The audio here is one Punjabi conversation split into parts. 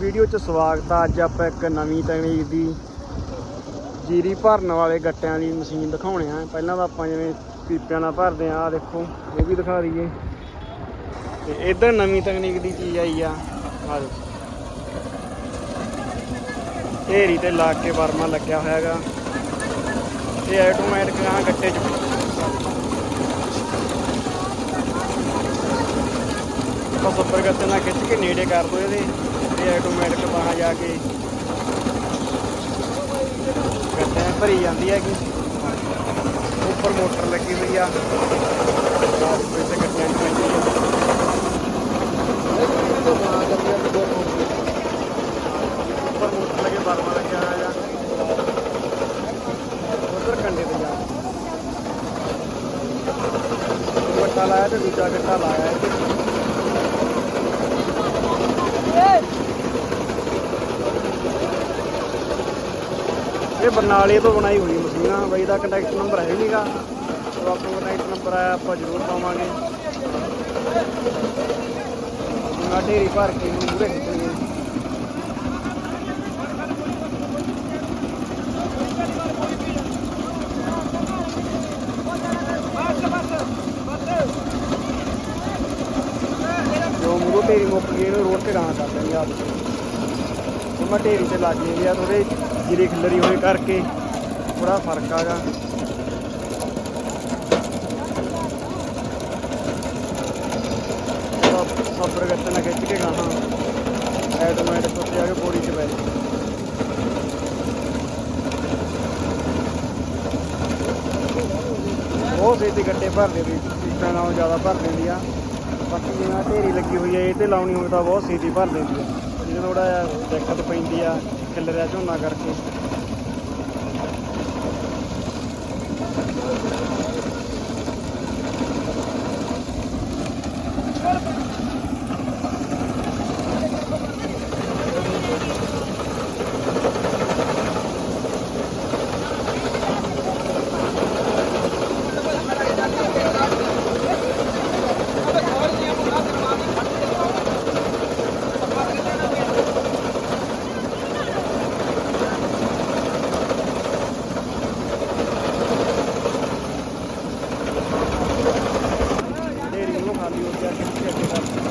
ਵੀਡੀਓ 'ਚ ਸਵਾਗਤ ਆ। ਅੱਜ ਆਪਾਂ ਇੱਕ ਨਵੀਂ ਤਕਨੀਕ ਦੀ ਜੀਰੀ ਭਰਨ ਵਾਲੇ ਗੱਟਿਆਂ ਦੀ ਮਸ਼ੀਨ ਦਿਖਾਉਣੇ ਆ। ਪਹਿਲਾਂ ਤਾਂ ਆਪਾਂ ਜਿਵੇਂ ਪੀਪਿਆਂ ਨਾਲ ਭਰਦੇ ਆ ਆ ਦੇਖੋ, ਇਹ ਵੀ ਦਿਖਾ ਦਈਏ। ਤੇ ਇਧਰ ਨਵੀਂ ਤਕਨੀਕ ਦੀ ਚੀਜ਼ ਆਈ ਆ। ਆ ਦੇਖੋ। ਢੇਰੀ ਤੇ ਲਾ ਕੇ ਵਰਮਾ ਲੱਗਿਆ ਹੋਇਆ ਹੈਗਾ ਇਹ ਆਟੋਮੈਟਿਕ ਆ ਗੱਟੇ 'ਚ। ਆਪਾਂ ਸੁਪਰ ਗੱਤੇ ਨਾਲ ਖਿੱਚ ਕੇ ਨੇੜੇ ਕਰ ਦੋ ਇਹਦੇ। ਇਹ ਆਟੋਮੈਟਿਕ ਬਾਹਰ ਜਾ ਕੇ। ਗੱਤੇ ਭਰੀ ਜਾਂਦੀ ਹੈਗੀ। ਉੱਪਰ ਮੋਟਰ ਲੱਗੀ ਹੋਈ ਆ। ਇੱਥੇ ਗੱਟਿਆਂ 'ਚ ਪੈਂਦੀ ਆ। ਉੱਪਰ ਮੋਟਰ ਲੱਗੇ ਬਰਮਾ ਲੱਗਿਆ ਹੋਇਆ ਆ। ਉਧਰ ਕੰਡੇ ਤੇ ਜਾ। ਵੱਟਾ ਲਾਇਆ ਤੇ ਦੂਜਾ ਗੱਟਾ ਲਾਇਆ ਇੱਥੇ। ਇਹ ਬਰਨਾਲੇ ਤੋਂ ਬਣਾਈ ਹੋਈ ਮਸ਼ੀਨ ਆ ਬਾਈ ਦਾ ਕੰਟੈਕਟ ਨੰਬਰ ਹੈ ਨਹੀਂਗਾ ਉਹ ਆਪਣਾ ਕੰਟੈਕਟ ਨੰਬਰ ਆਇਆ, ਆਪਾਂ ਜ਼ਰੂਰ ਪਾਵਾਂਗੇ। ਨਾ ਢੇਰੀ ਭਰ ਕੇ ਇਹਨੂੰ ਮੂਰੇ ਖਿੱਚਣਗੇ ਜੋ ਮੂਰੋ ਢੇਰੀ ਮੁੱਕ ਗਈ, ਇਹਨੂੰ ਰੋਡ ਤੇ ਗਾਣਾ ਕਰ ਦੇਣਗੇ ਆਪ। ਮੈਂ ਢੇਰੀ ਤੇ ਲੱਗ ਗਈ ਆ ਥੋੜੇ ਜਿਰੇ ਖਿਲਰੀ ਹੋਏ ਕਰਕੇ ਥੋੜਾ ਫ਼ਰਕ ਆਗਾ ਸਬਰ ਗੱਤੇ ਨਾਲ ਖਿੱਚ ਕੇ ਗਾਹਾਂ ਐਟੋਮੈਟਿਕ ਉੱਤੇ ਆ ਕੇ ਬੋਡੀ 'ਚ ਪੈ ਜਾਏ ਬਹੁਤ ਛੇਤੀ ਗੱਟੇ ਭਰਦੇ ਵੀ ਪੀਪਾਂ ਨਾਲੋਂ ਜ਼ਿਆਦਾ ਭਰ ਦਿੰਦੀ ਆ। ਬਾਕੀ ਜਿਵੇਂ ਢੇਰੀ ਲੱਗੀ ਹੋਈ ਹੈ ਇਹ ਤੇ ਲਾਉਣੀ ਹੋਵੇ ਤਾਂ ਬਹੁਤ ਛੇਤੀ ਭਰ ਦਿੰਦੀ ਆ। ਜੇ ਥੋੜਾ ਜਿਹਾ ਦਿੱਕਤ ਪੈਂਦੀ ਆ ਕਿੱਲਰਿਆ ਝੋਨਾ ਕਰਕੇ ਢੇਰੀ ਨੂੰ ਖਾਲੀ ਹੋ ਗਿਆ ਖਿੱਚ ਕੇ ਅੱਗੇ ਕਰ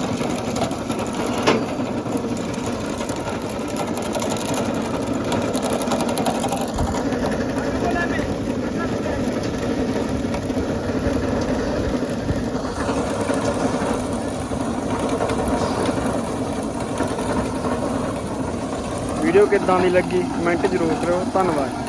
ਵੀਡੀਓ ਕਿੱਦਾਂ ਦੀ ਲੱਗੀ? ਕਮੈਂਟ ਜ਼ਰੂਰ ਕਰਿਓ। ਧੰਨਵਾਦ।